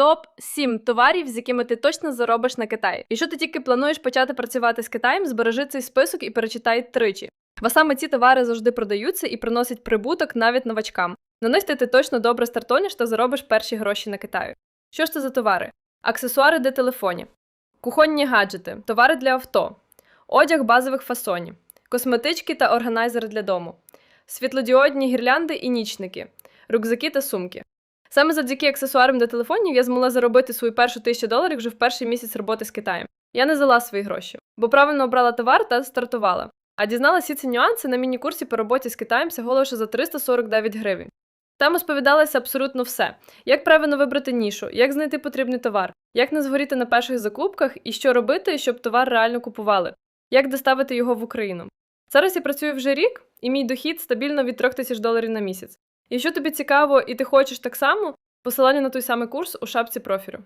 Топ 7 товарів, з якими ти точно заробиш на Китаї. Якщо ти тільки плануєш почати працювати з Китаєм, збережи цей список і перечитай тричі. Бо саме ці товари завжди продаються і приносять прибуток навіть новачкам. На них ти точно добре стартониш та заробиш перші гроші на Китаю. Що ж це за товари? Аксесуари для телефонів, кухонні гаджети, товари для авто, одяг базових фасонів, косметички та органайзери для дому, світлодіодні гірлянди і нічники, рюкзаки та сумки. Саме завдяки аксесуарам для телефонів я змогла заробити свою першу тисячу доларів вже в перший місяць роботи з Китаєм. Я не взяла свої гроші, бо правильно обрала товар та стартувала. А дізналася ці нюанси на міні-курсі по роботі з Китаєм всього лише за 349 гривень. Там розповідалося абсолютно все: як правильно вибрати нішу, як знайти потрібний товар, як не згоріти на перших закупках і що робити, щоб товар реально купували, як доставити його в Україну. Зараз я працюю вже рік, і мій дохід стабільно від 3 тисяч доларів на місяць. Якщо тобі цікаво і ти хочеш так само, посилання на той самий курс у шапці профілю.